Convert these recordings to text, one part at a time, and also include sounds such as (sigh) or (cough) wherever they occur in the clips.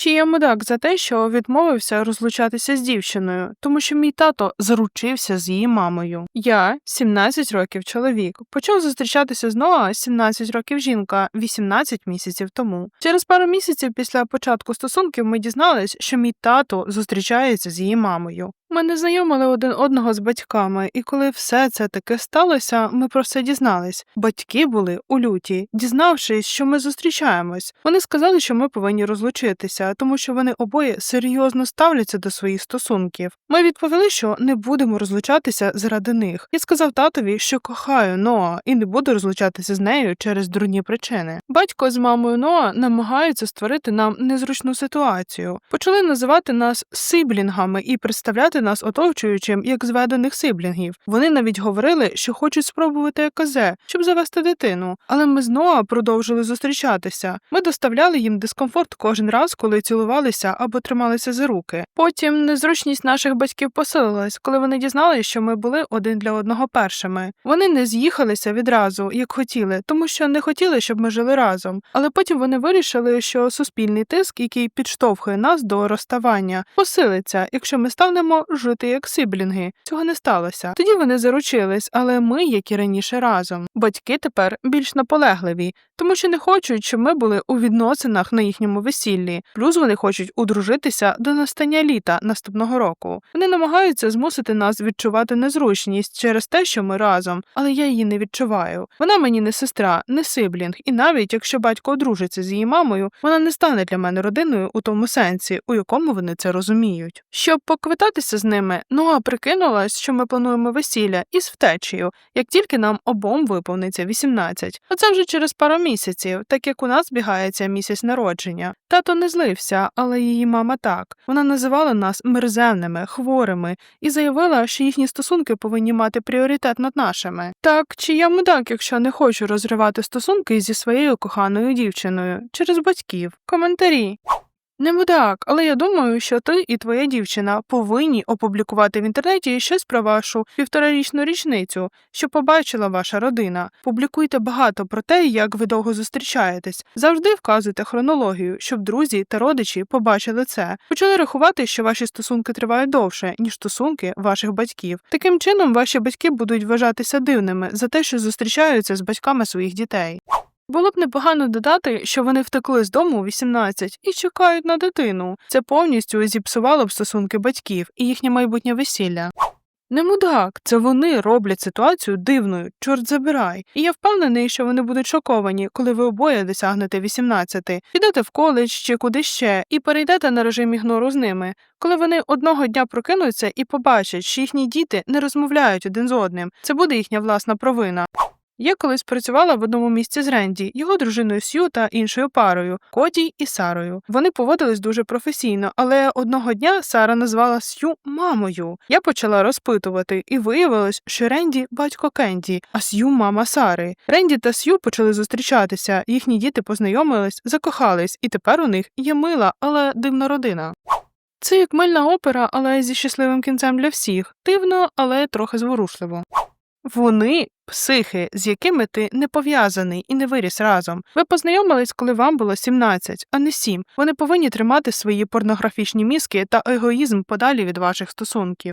Чи я мудак за те, що відмовився розлучатися з дівчиною, тому що мій тато заручився з її мамою. Я 17 років чоловік, почав зустрічатися з Ноа 17 років жінка, 18 місяців тому. Через пару місяців після початку стосунків ми дізнались, що мій тато зустрічається з її мамою. Ми не знайомили один одного з батьками, і коли все це таки сталося, ми про це дізнались. Батьки були у люті, дізнавшись, що ми зустрічаємось. Вони сказали, що ми повинні розлучитися, тому що вони обоє серйозно ставляться до своїх стосунків. Ми відповіли, що не будемо розлучатися заради них. Я сказав татові, що кохаю Ноа і не буду розлучатися з нею через дурні причини. Батько з мамою Ноа намагаються створити нам незручну ситуацію. Почали називати нас сиблінгами і представляти нас оточуючим як зведених сиблінгів. Вони навіть говорили, що хочуть спробувати ЕКЗ, щоб завести дитину. Але ми з Ноа продовжили зустрічатися. Ми доставляли їм дискомфорт кожен раз, коли цілувалися або трималися за руки. Потім незручність наших батьків посилилась, коли вони дізналися, що ми були один для одного першими. Вони не з'їхалися відразу, як хотіли, тому що не хотіли, щоб ми жили разом. Але потім вони вирішили, що суспільний тиск, який підштовхує нас до розставання, посилиться, якщо ми станемо жити як сиблінги. Цього не сталося. Тоді вони заручились, але ми, як і раніше, разом. Батьки тепер більш наполегливі, тому що не хочуть, щоб ми були у відносинах на їхньому весіллі. Плюс вони хочуть одружитися до настання літа наступного року. Вони намагаються змусити нас відчувати незручність через те, що ми разом, але я її не відчуваю. Вона мені не сестра, не сиблінг, і навіть якщо батько одружиться з її мамою, вона не стане для мене родиною у тому сенсі, у якому вони це розуміють. Щоб поквитатися з ними, Ноа прикинулась, що ми плануємо весілля із втечею, як тільки нам обом виповниться 18. Оце вже через пару місяців, так як у нас збігається місяць народження. Тато не злився, але її мама так. Вона називала нас мерзевними, хворими і заявила, що їхні стосунки повинні мати пріоритет над нашими. Так, чи я мудак, якщо не хочу розривати стосунки зі своєю коханою дівчиною через батьків? Коментарі. Не мудак, але я думаю, що ти і твоя дівчина повинні опублікувати в інтернеті щось про вашу півторарічну річницю, що побачила ваша родина. Публікуйте багато про те, як ви довго зустрічаєтесь. Завжди вказуйте хронологію, щоб друзі та родичі побачили це. Почали рахувати, що ваші стосунки тривають довше, ніж стосунки ваших батьків. Таким чином, ваші батьки будуть вважатися дивними за те, що зустрічаються з батьками своїх дітей. Було б непогано додати, що вони втекли з дому у 18 і чекають на дитину. Це повністю зіпсувало б стосунки батьків і їхнє майбутнє весілля. Не мудак, це вони роблять ситуацію дивною, чорт забирай. І я впевнений, що вони будуть шоковані, коли ви обоє досягнете 18, підете в коледж чи куди ще, і перейдете на режим ігнору з ними. Коли вони одного дня прокинуться і побачать, що їхні діти не розмовляють один з одним, це буде їхня власна провина. Я колись працювала в одному місці з Ренді, його дружиною Сью та іншою парою Коді і Сарою. Вони поводились дуже професійно, але одного дня Сара назвала Сью мамою. Я почала розпитувати, і виявилось, що Ренді батько Кенді, а Сью мама Сари. Ренді та Сью почали зустрічатися. Їхні діти познайомились, закохались, і тепер у них є мила, але дивна родина. Це як мильна опера, але зі щасливим кінцем для всіх. Дивно, але трохи зворушливо. Вони психи, з якими ти не пов'язаний і не виріс разом. Ви познайомились, коли вам було 17, а не 7. Вони повинні тримати свої порнографічні мізки та егоїзм подалі від ваших стосунків.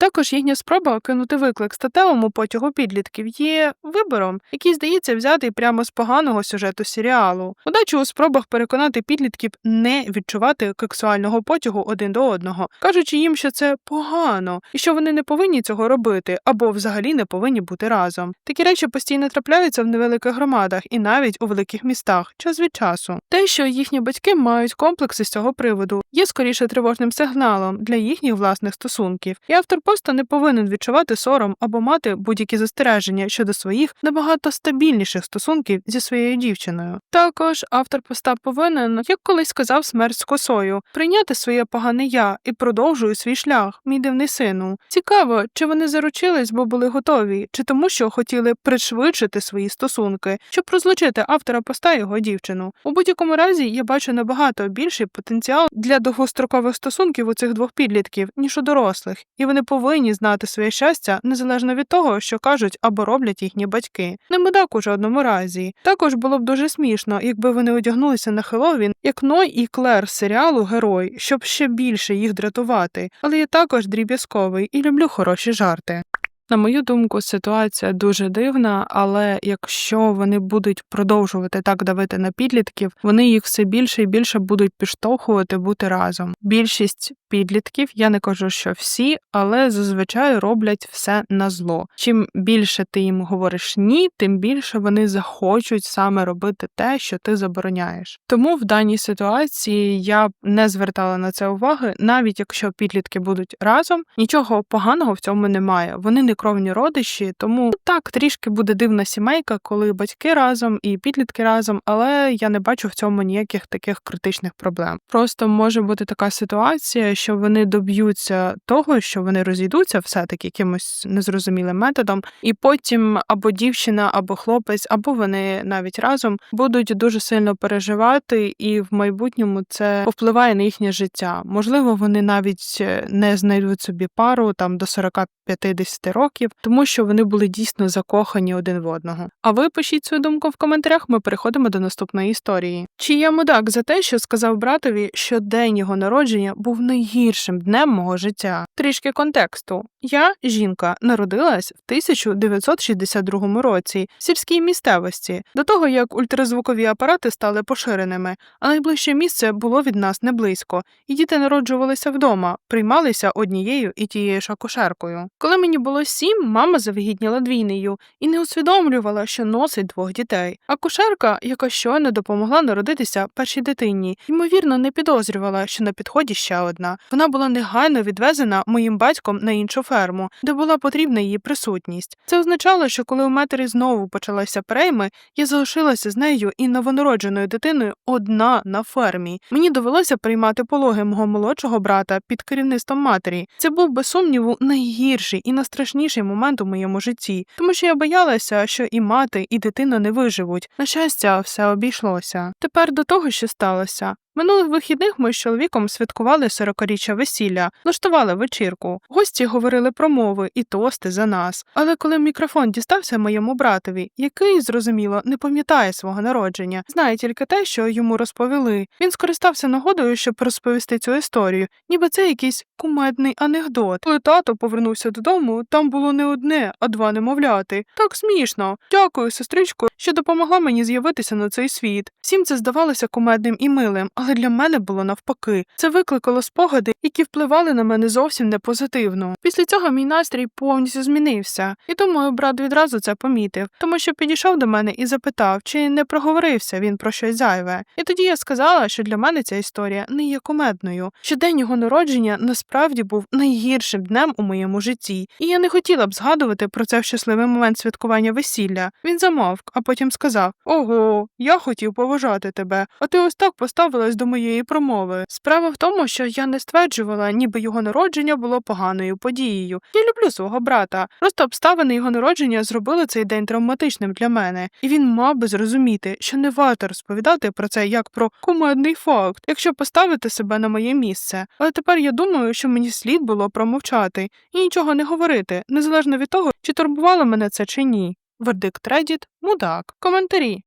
Також їхня спроба кинути виклик статевому потягу підлітків є вибором, який здається взятий прямо з поганого сюжету серіалу. Удачу у спробах переконати підлітків не відчувати сексуального потягу один до одного, кажучи їм, що це погано і що вони не повинні цього робити або взагалі не повинні бути разом. Такі речі постійно трапляються в невеликих громадах і навіть у великих містах, час від часу. Те, що їхні батьки мають комплекси з цього приводу, є скоріше тривожним сигналом для їхніх власних стосунків. І автор просто не повинен відчувати сором або мати будь-які застереження щодо своїх набагато стабільніших стосунків зі своєю дівчиною. Також автор поста повинен, як колись сказав смерть з косою, прийняти своє погане я і продовжую свій шлях, мій дивний сину. Цікаво, чи вони заручились, бо були готові, чи тому, що хотіли пришвидшити свої стосунки, щоб розлучити автора поста його дівчину. У будь-якому разі я бачу набагато більший потенціал для довгострокових стосунків у цих двох підлітків, ніж у дорослих, і вони повинні повинні знати своє щастя незалежно від того, що кажуть або роблять їхні батьки. Не мудак у жодному разі. Також було б дуже смішно, якби вони одягнулися на Хеллоуін, як Ной і Клер з серіалу Герой, щоб ще більше їх дратувати. Але я також дріб'язковий і люблю хороші жарти. На мою думку, ситуація дуже дивна, але якщо вони будуть продовжувати так давити на підлітків, вони їх все більше і більше будуть підштовхувати бути разом. Більшість підлітків, я не кажу, що всі, але зазвичай роблять все на зло. Чим більше ти їм говориш ні, тим більше вони захочуть саме робити те, що ти забороняєш. Тому в даній ситуації я не звертала на це уваги, навіть якщо підлітки будуть разом, нічого поганого в цьому немає. Вони не кровні родичі, тому так трішки буде дивна сімейка, коли батьки разом і підлітки разом, але я не бачу в цьому ніяких таких критичних проблем. Просто може бути така ситуація, що вони доб'ються того, що вони розійдуться все-таки якимось незрозумілим методом, і потім або дівчина, або хлопець, або вони навіть разом будуть дуже сильно переживати, і в майбутньому це повпливає на їхнє життя. Можливо, вони навіть е, не знайдуть собі пару там до 40-50 років, тому що вони були дійсно закохані один в одного. А ви пишіть свою думку в коментарях. Ми переходимо до наступної історії. Чи є мудак за те, що сказав братові, що день його народження був найгіршим днем мого життя? Трішки контексту. Я, жінка, народилась в 1962 році в сільській місцевості, до того як ультразвукові апарати стали поширеними, а найближче місце було від нас не близько, і діти народжувалися вдома, приймалися однією і тією ж акушеркою. Коли мені було сім, мама завагітніла двійнею і не усвідомлювала, що носить двох дітей. Акушерка, яка щойно допомогла народитися першій дитині, ймовірно, не підозрювала, що на підході ще одна. Вона була негайно відвезена моїм батьком на іншу ферму, де була потрібна її присутність. Це означало, що коли у матері знову почалися перейми, я залишилася з нею і новонародженою дитиною одна на фермі. Мені довелося приймати пологи мого молодшого брата під керівництвом матері. Це був без сумніву найгірший і найстрашніший момент у моєму житті, тому що я боялася, що і мати, і дитина не виживуть. На щастя, все обійшлося. Тепер до того, що сталося. Минулих вихідних ми з чоловіком святкували 40-річчя весілля, влаштували вечірку. Гості говорили промови і тости за нас. Але коли мікрофон дістався моєму братові, який, зрозуміло, не пам'ятає свого народження, знає тільки те, що йому розповіли. Він скористався нагодою, щоб розповісти цю історію, ніби це якийсь кумедний анекдот. Коли тато повернувся додому, там було не одне, а два немовляти. Так смішно. Дякую, сестричко, що допомогла мені з'явитися на цей світ. Всім це здавалося кумедним і милим, але для мене було навпаки. Це викликало спогади, які впливали на мене зовсім не позитивно. Після цього мій настрій повністю змінився, і думаю, брат відразу це помітив, тому що підійшов до мене і запитав, чи не проговорився він про щось зайве. І тоді я сказала, що для мене ця історія не є кумедною, що день його народження насправді був найгіршим днем у моєму житті, і я не хотіла б згадувати про це в щасливий момент святкування весілля. Він замовк, а потім сказав: Ого, я хотів поважати тебе, а ти ось так поставилась до моєї промови. Справа в тому, що я не стверджувала, ніби його народження було поганою подією. Я люблю свого брата. Просто обставини його народження зробили цей день травматичним для мене, і він мав би зрозуміти, що не варто розповідати про це як про кумедний факт, якщо поставити себе на моє місце. Але тепер я думаю, що мені слід було промовчати і нічого не говорити, незалежно від того, чи турбувало мене це чи ні. Вердикт Reddit – мудак. Коментарі.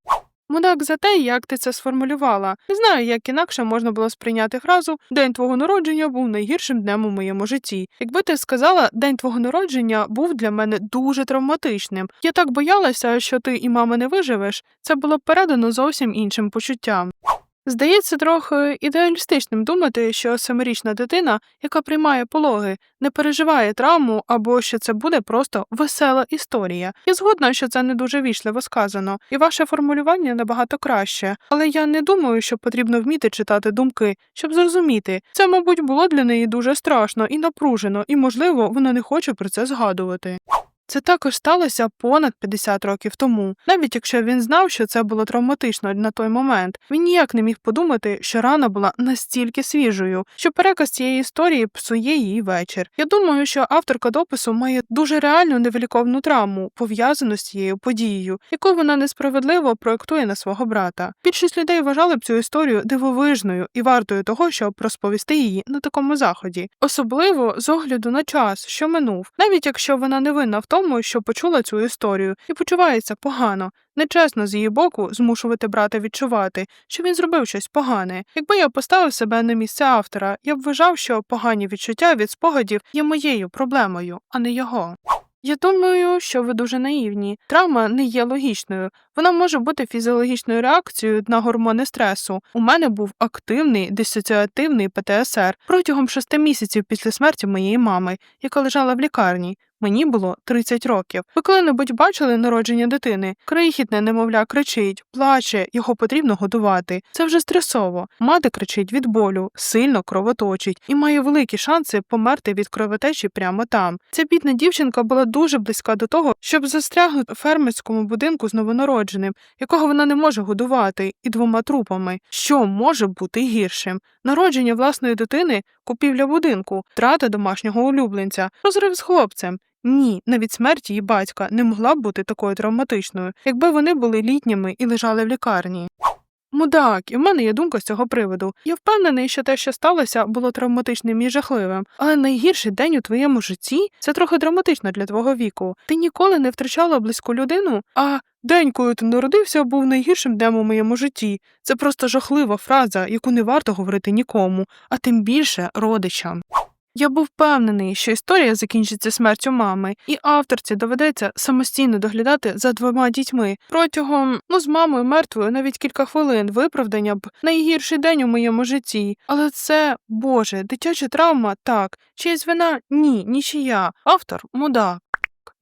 Мудак за те, як ти це сформулювала. Не знаю, як інакше можна було сприйняти фразу День твого народження був найгіршим днем у моєму житті. Якби ти сказала, день твого народження був для мене дуже травматичним. Я так боялася, що ти і мама не виживеш. Це було б передано зовсім іншим почуттям. Здається, трохи ідеалістичним думати, що семирічна дитина, яка приймає пологи, не переживає травму або що це буде просто весела історія. Я згодна, що це не дуже вічливо сказано, і ваше формулювання набагато краще, але я не думаю, що потрібно вміти читати думки, щоб зрозуміти. Це, мабуть, було для неї дуже страшно і напружено, і, можливо, вона не хоче про це згадувати. Це також сталося понад 50 років тому. Навіть якщо він знав, що це було травматично на той момент, він ніяк не міг подумати, що рана була настільки свіжою, що переказ цієї історії псує її вечір. Я думаю, що авторка допису має дуже реальну невиліковну травму, пов'язану з цією подією, яку вона несправедливо проектує на свого брата. Більшість людей вважали б цю історію дивовижною і вартою того, щоб розповісти її на такому заході, особливо з огляду на час, що минув, навіть якщо вона не винна в тому, що почула цю історію і почувається погано. Нечесно з її боку змушувати брата відчувати, що він зробив щось погане. Якби я поставив себе на місце автора, я б вважав, що погані відчуття від спогадів є моєю проблемою, а не його. Я думаю, що ви дуже наївні. Травма не є логічною. Вона може бути фізіологічною реакцією на гормони стресу. У мене був активний дисоціативний ПТСР протягом шести місяців після смерті моєї мами, яка лежала в лікарні. Мені було 30 років. Ви коли-небудь бачили народження дитини? Крихітне немовля кричить, плаче, його потрібно годувати. Це вже стресово. Мати кричить від болю, сильно кровоточить і має великі шанси померти від кровотечі прямо там. Ця бідна дівчинка була дуже близька до того, щоб застрягнути в фермерському будинку з новонародженим, якого вона не може годувати, і двома трупами. Що може бути гіршим? Народження власної дитини, купівля будинку, втрата домашнього улюбленця, розрив з хлопцем. Ні, навіть смерть її батька не могла б бути такою травматичною, якби вони були літніми і лежали в лікарні. Мудак, і в мене є думка з цього приводу. Я впевнений, що те, що сталося, було травматичним і жахливим. Але найгірший день у твоєму житті це трохи драматично для твого віку. Ти ніколи не втрачала близьку людину, а день, коли ти народився, був найгіршим днем у моєму житті. Це просто жахлива фраза, яку не варто говорити нікому, а тим більше родичам. Я був впевнений, що історія закінчиться смертю мами, і авторці доведеться самостійно доглядати за двома дітьми. Протягом, ну з мамою мертвою навіть кілька хвилин виправдання б найгірший день у моєму житті. Але це, Боже, дитяча травма так, чиясь вина ні, нічия. Автор мудак.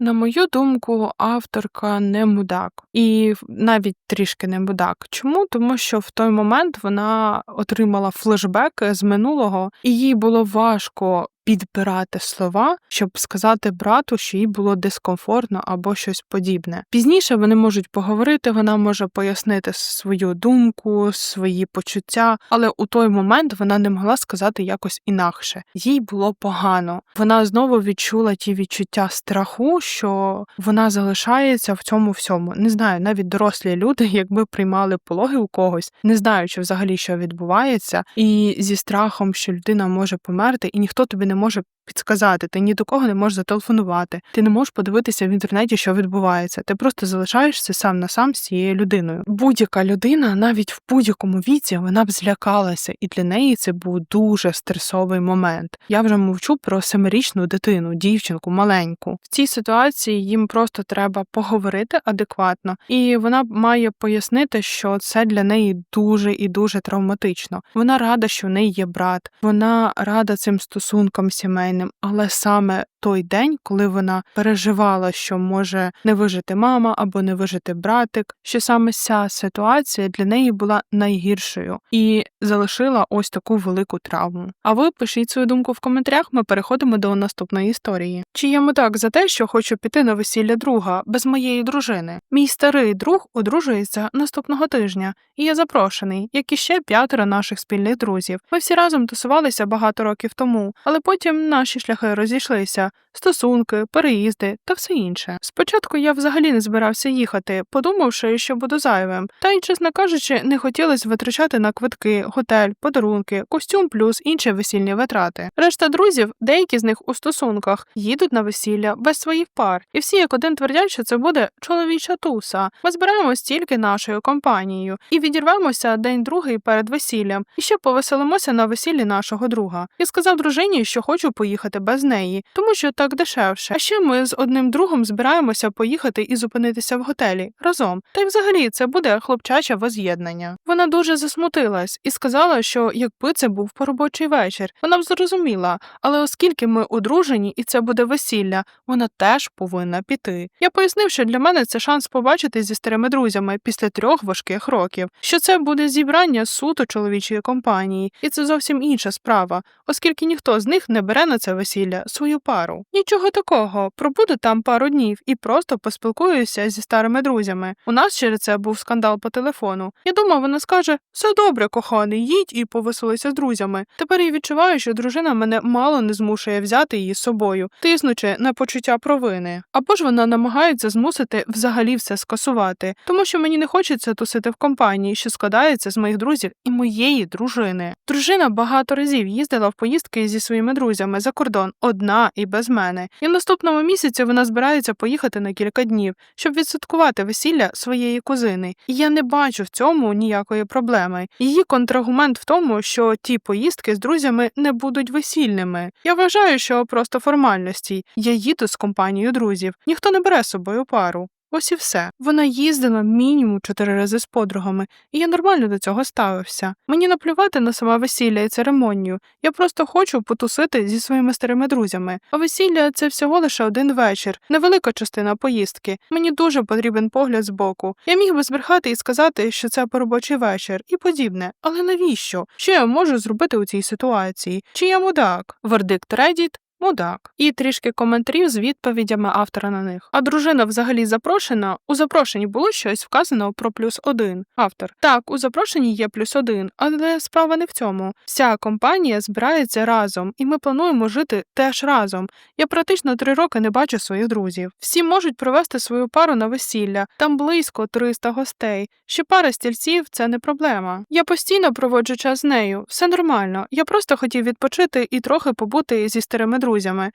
На мою думку, авторка не мудак, і навіть трішки не мудак. Чому? Тому що в той момент вона отримала флешбек з минулого, і їй було важко підбирати слова, щоб сказати брату, що їй було дискомфортно або щось подібне. Пізніше вони можуть поговорити, вона може пояснити свою думку, свої почуття, але у той момент вона не могла сказати якось інакше. Їй було погано. Вона знову відчула ті відчуття страху, що вона залишається в цьому всьому. Не знаю, навіть дорослі люди, (laughs) якби приймали пологи у когось, не знаючи взагалі, що відбувається, і зі страхом, що людина може померти, і ніхто тобі не може підсказати, ти ні до кого не можеш зателефонувати, ти не можеш подивитися в інтернеті, що відбувається. Ти просто залишаєшся сам на сам з цією людиною. Будь-яка людина, навіть в будь-якому віці, вона б злякалася, і для неї це був дуже стресовий момент. Я вже мовчу про семирічну дитину, дівчинку, маленьку. В цій ситуації їм просто треба поговорити адекватно, і вона має пояснити, що це для неї дуже і дуже травматично. Вона рада, що в неї є брат, вона рада цим стосункам сімейним, але саме той день, коли вона переживала, що може не вижити мама або не вижити братик, що саме ця ситуація для неї була найгіршою і залишила ось таку велику травму. А ви пишіть свою думку в коментарях. Ми переходимо до наступної історії. Чи я так за те, що хочу піти на весілля друга без моєї дружини? Мій старий друг одружується наступного тижня, і я запрошений, як і ще п'ятеро наших спільних друзів. Ми всі разом тусувалися багато років тому, але потім наші шляхи розійшлися стосунки, переїзди та все інше. Спочатку я взагалі не збирався їхати, подумавши, що буду зайвим, та й, чесно кажучи, не хотілося витрачати на квитки, готель, подарунки, костюм плюс інші весільні витрати. Решта друзів, деякі з них у стосунках, їдуть на весілля без своїх пар, і всі як один твердять, що це буде чоловіча туса. Ми збираємось тільки нашою компанією і відірвемося день другий перед весіллям, і ще повеселимося на весіллі нашого друга. Я сказав дружині, що хочу поїхати без неї, тому що так дешевше. А ще ми з одним другом збираємося поїхати і зупинитися в готелі разом. Та й взагалі це буде хлопчаче воз'єднання. Вона дуже засмутилась і сказала, що якби це був поробочий вечір, вона б зрозуміла, але оскільки ми одружені і це буде весілля, вона теж повинна піти. Я пояснив, що для мене це шанс побачитись зі старими друзями після трьох важких років, що це буде зібрання суто чоловічої компанії, і це зовсім інша справа, оскільки ніхто з них не бере на це весілля свою пару. Пару. Нічого такого, пробуду там пару днів і просто поспілкуюся зі старими друзями. У нас через це був скандал по телефону. Я думав, вона скаже: все добре, коханий, їдь і повеселися з друзями. Тепер я відчуваю, що дружина мене мало не змушує взяти її з собою, тиснучи на почуття провини. Або ж вона намагається змусити взагалі все скасувати, тому що мені не хочеться тусити в компанії, що складається з моїх друзів і моєї дружини. Дружина багато разів їздила в поїздки зі своїми друзями за кордон, одна і без мене. І в наступному місяці вона збирається поїхати на кілька днів, щоб відсвяткувати весілля своєї кузини. І я не бачу в цьому ніякої проблеми. Її контраргумент в тому, що ті поїздки з друзями не будуть весільними. Я вважаю, що просто формальності. Я їду з компанією друзів, ніхто не бере з собою пару. Ось і все. Вона їздила мінімум чотири рази з подругами, і я нормально до цього ставився. Мені наплювати на саме весілля і церемонію. Я просто хочу потусити зі своїми старими друзями. А весілля це всього лише один вечір, невелика частина поїздки. Мені дуже потрібен погляд збоку. Я міг би збрехати і сказати, що це поробочий вечір, і подібне. Але навіщо? Що я можу зробити у цій ситуації? Чи я мудак? Вердикт Reddit Мудак. І трішки коментарів з відповідями автора на них. А дружина взагалі запрошена. У запрошенні було щось вказано про плюс один. Автор. Так, у запрошенні є плюс один, але справа не в цьому. Вся компанія збирається разом, і ми плануємо жити теж разом. Я практично три роки не бачу своїх друзів. Всі можуть провести свою пару на весілля, там близько 300 гостей. Ще пара стільців це не проблема. Я постійно проводжу час з нею, все нормально. Я просто хотів відпочити і трохи побути зі старими друзями.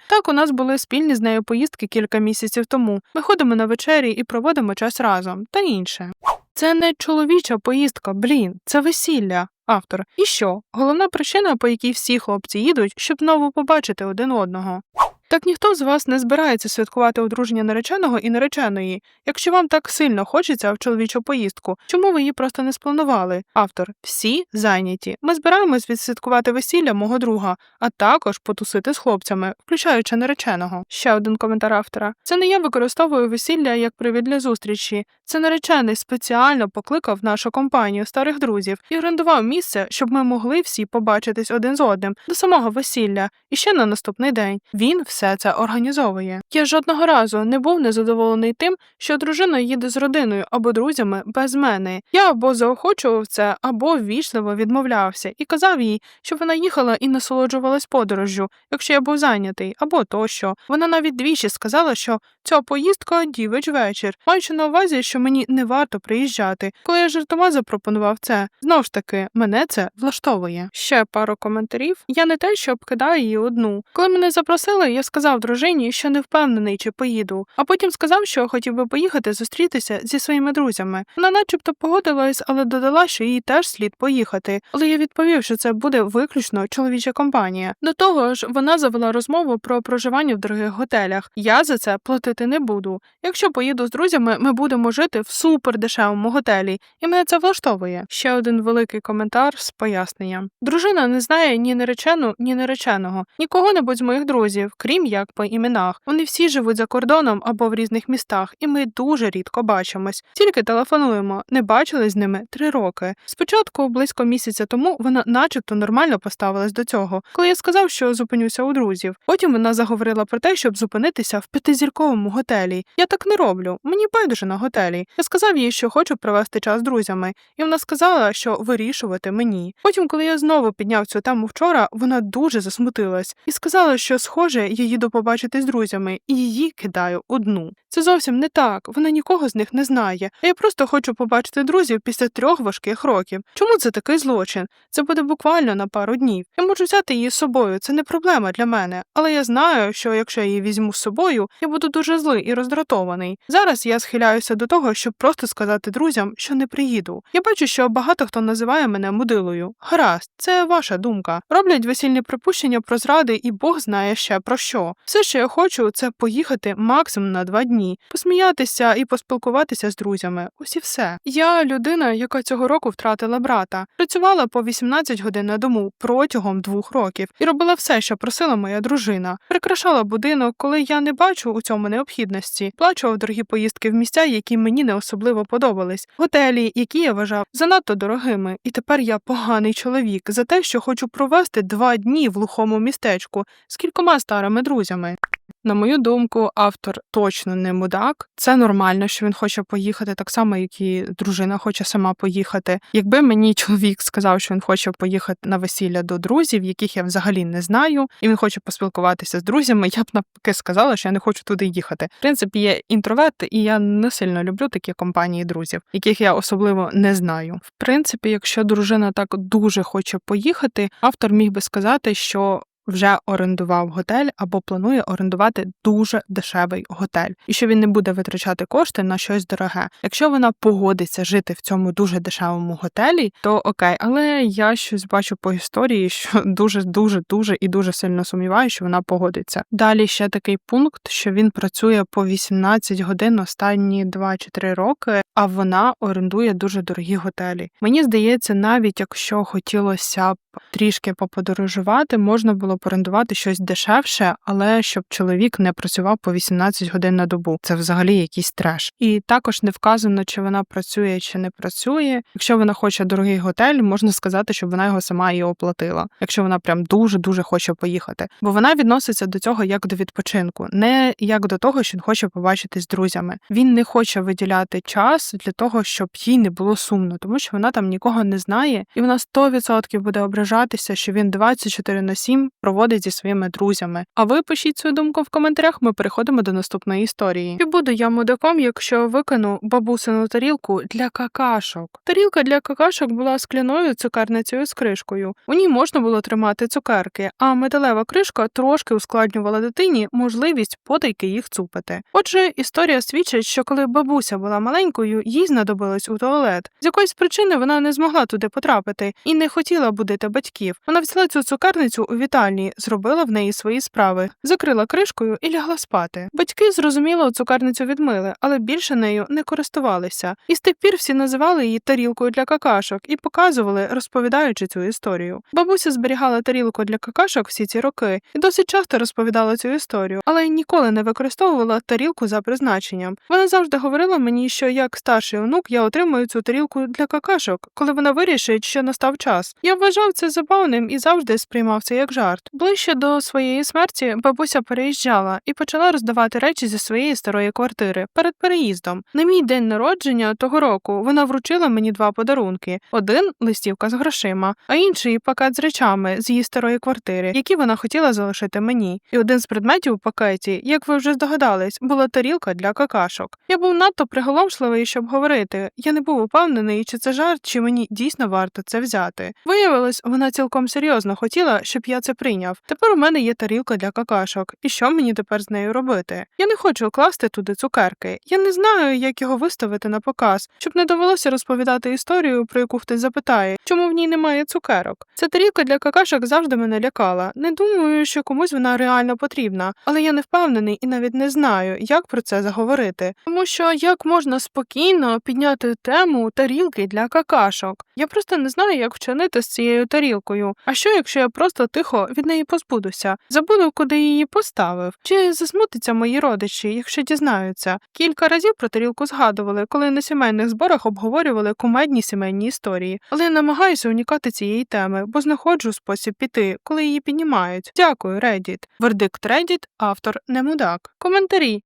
Так, у нас були спільні з нею поїздки кілька місяців тому. Ми ходимо на вечері і проводимо час разом, та інше. Це не чоловіча поїздка, блін, це весілля. Автор. І що? Головна причина, по якій всі хлопці їдуть, щоб знову побачити один одного. Так ніхто з вас не збирається святкувати одруження нареченого і нареченої. Якщо вам так сильно хочеться в чоловічу поїздку, чому ви її просто не спланували? Автор всі зайняті. Ми збираємось відсвяткувати весілля мого друга, а також потусити з хлопцями, включаючи нареченого. Ще один коментар автора: це не я використовую весілля як привід для зустрічі. Це наречений спеціально покликав нашу компанію старих друзів і орендував місце, щоб ми могли всі побачитись один з одним до самого весілля і ще на наступний день. Він все це організовує. Я жодного разу не був незадоволений тим, що дружина їде з родиною або друзями без мене. Я або заохочував це, або ввічливо відмовлявся і казав їй, щоб вона їхала і насолоджувалась подорожжю, якщо я був зайнятий, або тощо. Вона навіть двічі сказала, що ця поїздка дівич вечір, маючи на увазі, що мені не варто приїжджати. Коли я жартома запропонував це, знов ж таки, мене це влаштовує. Ще пару коментарів. Я не те, що обкидаю її одну. Коли мене запросили, я сказав дружині, що не впевнений, чи поїду, а потім сказав, що хотів би поїхати зустрітися зі своїми друзями. Вона, начебто, погодилась, але додала, що їй теж слід поїхати. Але я відповів, що це буде виключно чоловіча компанія. До того ж, вона завела розмову про проживання в дорогих готелях. Я за це платити не буду. Якщо поїду з друзями, ми будемо жити в супердешевому готелі, і мене це влаштовує. Ще один великий коментар з поясненням. Дружина не знає ні наречену, ні нареченого, ні кого-небудь з моїх друзів, крім як по іменах. Вони всі живуть за кордоном або в різних містах, і ми дуже рідко бачимось. Тільки телефонуємо, не бачили з ними три роки. Спочатку, близько місяця тому, вона, начебто, нормально поставилась до цього, коли я сказав, що зупинюся у друзів. Потім вона заговорила про те, щоб зупинитися в п'ятизірковому готелі. Я так не роблю. Мені байдуже на готелі. Я сказав їй, що хочу провести час з друзями, і вона сказала, що вирішувати мені. Потім, коли я знову підняв цю тему вчора, вона дуже засмутилась і сказала, що, схоже, я їду побачити з друзями, і її кидаю одну. Це зовсім не так. Вона нікого з них не знає. А я просто хочу побачити друзів після трьох важких років. Чому це такий злочин? Це буде буквально на пару днів. Я можу взяти її з собою, це не проблема для мене. Але я знаю, що якщо я її візьму з собою, я буду дуже злий і роздратований. Зараз я схиляюся до того, щоб просто сказати друзям, що не приїду. Я бачу, що багато хто називає мене мудилою. Гаразд, це ваша думка. Роблять весільні припущення про зради, і Бог знає ще про що. Все, що я хочу, це поїхати максимум на два дні, посміятися і поспілкуватися з друзями. Ось і все. Я людина, яка цього року втратила брата, працювала по 18 годин на дому протягом двох років і робила все, що просила моя дружина. Прикрашала будинок, коли я не бачу у цьому необхідності. Плачував дорогі поїздки в місця, які мені не особливо подобались, готелі, які я вважав занадто дорогими. І тепер я поганий чоловік за те, що хочу провести два дні в глухому містечку з кількома старими друзями. На мою думку, автор точно не мудак. Це нормально, що він хоче поїхати так само, як і дружина хоче сама поїхати. Якби мені чоловік сказав, що він хоче поїхати на весілля до друзів, яких я взагалі не знаю, і він хоче поспілкуватися з друзями, я б навпаки сказала, що я не хочу туди їхати. В принципі, є інтроверт, і я не сильно люблю такі компанії друзів, яких я особливо не знаю. В принципі, якщо дружина так дуже хоче поїхати, автор міг би сказати, що вже орендував готель або планує орендувати дуже дешевий готель, і що він не буде витрачати кошти на щось дороге. Якщо вона погодиться жити в цьому дуже дешевому готелі, то окей, але я щось бачу по історії, (laughs) що дуже, дуже, дуже і дуже сильно сумніваюся, що вона погодиться. Далі ще такий пункт, що він працює по 18 годин останні 2 чи 3 роки, а вона орендує дуже дорогі готелі. Мені здається, навіть якщо хотілося б трішки поподорожувати, можна було б орендувати щось дешевше, але щоб чоловік не працював по 18 годин на добу. Це взагалі якийсь треш. І також не вказано, чи вона працює чи не працює. Якщо вона хоче дорогий готель, можна сказати, щоб вона його сама і оплатила. Якщо вона прям дуже дуже хоче поїхати, бо вона відноситься до цього як до відпочинку, не як до того, що він хоче побачитись з друзями. Він не хоче виділяти час для того, щоб їй не було сумно, тому що вона там нікого не знає, і вона 100% буде ображатися, що він 24 на 7 проводить зі своїми друзями. А ви пишіть свою думку в коментарях. Ми переходимо до наступної історії. І буду я мудаком, якщо викину бабусину тарілку для какашок. Тарілка для какашок була скляною цукерницею з кришкою. У ній можна було тримати цукерки, а металева кришка трошки ускладнювала дитині можливість потайки їх цупити. Отже, історія свідчить, що коли бабуся була маленькою, їй знадобилось у туалет. З якоїсь причини вона не змогла туди потрапити і не хотіла будити батьків. Вона взяла цю цукерницю у вітальні, зробила в неї свої справи, закрила кришкою і лягла спати. Батьки зрозуміло цукерницю відмили, але більше нею не користувалися. І з тих пір всі називали її тарілкою для какашок і показували, розповідаючи цю історію. Бабуся зберігала тарілку для какашок всі ці роки і досить часто розповідала цю історію, але ніколи не використовувала тарілку за призначенням. Вона завжди говорила мені, що як старший онук я отримую цю тарілку для какашок, коли вона вирішить, що настав час. Я вважав це забавним і завжди сприймав це як жарт. Ближче до своєї смерті бабуся переїжджала і почала роздавати речі зі своєї старої квартири перед переїздом. На мій день народження того року вона вручила мені два подарунки: один листівка з грошима, а інший пакет з речами з її старої квартири, які вона хотіла залишити мені. І один з предметів у пакеті, як ви вже здогадались, була тарілка для какашок. Я був надто приголомшливий, щоб говорити. Я не був упевнений, чи це жарт, чи мені дійсно варто це взяти. Виявилось, вона цілком серйозно хотіла, щоб я це прийняв. Тепер у мене є тарілка для какашок. І що мені тепер з нею робити? Я не хочу класти туди цукерки. Я не знаю, як його виставити на показ, щоб не довелося розповідати історію, про яку хтось запитає, чому в ній немає цукерок. Ця тарілка для какашок завжди мене лякала. Не думаю, що комусь вона реально потрібна, але я не впевнений і навіть не знаю, як про це заговорити. Тому що як можна спокійно підняти тему тарілки для какашок? Я просто не знаю, як вчинити з цією тарілкою. А що, якщо я просто тихо від неї позбудуся? Забуду, куди її поставив, чи засмутиться мої родичі, якщо дізнаються. Кілька разів про тарілку згадували, коли на сімейних зборах обговорювали кумедні сімейні історії, але я намагаюся уникати цієї теми, бо знаходжу спосіб піти, коли її піднімають. Дякую, Reddit. Вердикт Reddit, автор не мудак. Коментарі.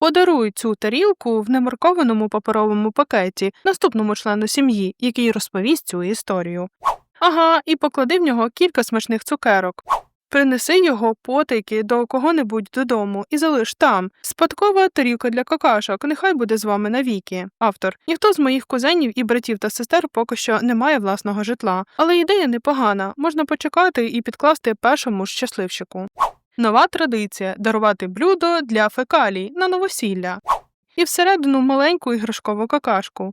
Подаруй цю тарілку в немаркованому паперовому пакеті наступному члену сім'ї, який розповість цю історію. Ага, і поклади в нього кілька смачних цукерок. Принеси його потайки до кого-небудь додому і залиш там. Спадкова тарілка для какашок, нехай буде з вами навіки. Автор. Ніхто з моїх кузенів і братів та сестер поки що не має власного житла, але ідея непогана. Можна почекати і підкласти першому щасливчику. Нова традиція дарувати блюдо для фекалій на новосілля. І всередину маленьку іграшкову какашку.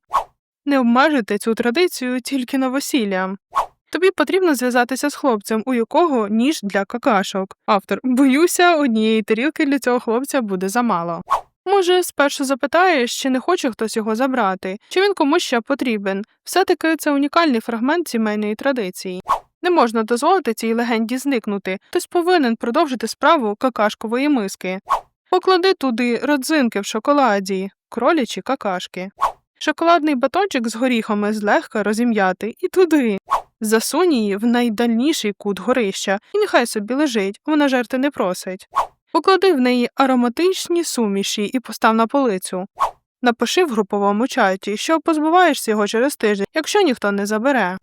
Не обмежуйте цю традицію тільки новосіллям. Тобі потрібно зв'язатися з хлопцем, у якого ніж для какашок. Автор боюся, однієї тарілки для цього хлопця буде замало. Може, спершу запитаєш, чи не хоче хтось його забрати, чи він комусь ще потрібен. Все-таки це унікальний фрагмент сімейної традиції. Не можна дозволити цій легенді зникнути, хтось повинен продовжити справу какашкової миски. Поклади туди родзинки в шоколаді, кролячі какашки. Шоколадний батончик з горіхами злегка розім'яти і туди. Засунь її в найдальніший кут горища, і нехай собі лежить, вона жерти не просить. Поклади в неї ароматичні суміші і постав на полицю. Напиши в груповому чаті, що позбуваєшся його через тиждень, якщо ніхто не забере.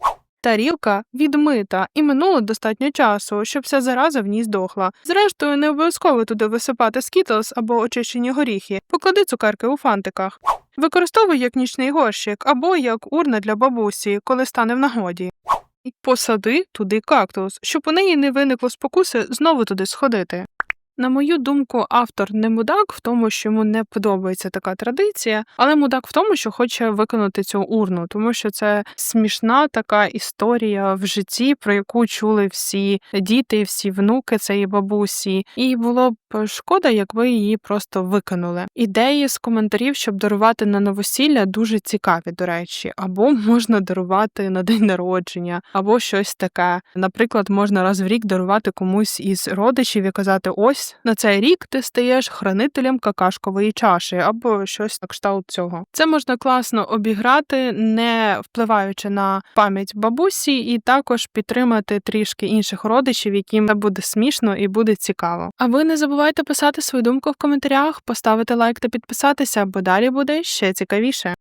Тарілка відмита і минуло достатньо часу, щоб вся зараза в ній здохла. Зрештою, не обов'язково туди висипати скітлс або очищені горіхи. Поклади цукерки у фантиках. Використовуй як нічний горщик або як урна для бабусі, коли стане в нагоді. Посади туди кактус, щоб у неї не виникло спокуси знову туди сходити. На мою думку, автор не мудак в тому, що йому не подобається така традиція, але мудак в тому, що хоче виконати цю урну, тому що це смішна така історія в житті, про яку чули всі діти, всі внуки цієї бабусі, і було б шкода, якби її просто викинули. Ідеї з коментарів, щоб дарувати на новосілля, дуже цікаві, до речі, або (laughs) можна дарувати на день народження, або щось таке. Наприклад, можна раз в рік дарувати комусь із родичів і казати: ось на цей рік ти стаєш хранителем какашкової чаші, або щось на кшталт цього. Це можна класно обіграти, не впливаючи на пам'ять бабусі, і також підтримати трішки інших родичів, яким це буде смішно і буде цікаво. А ви не забувайте писати свою думку в коментарях, поставити лайк та підписатися, бо далі буде ще цікавіше.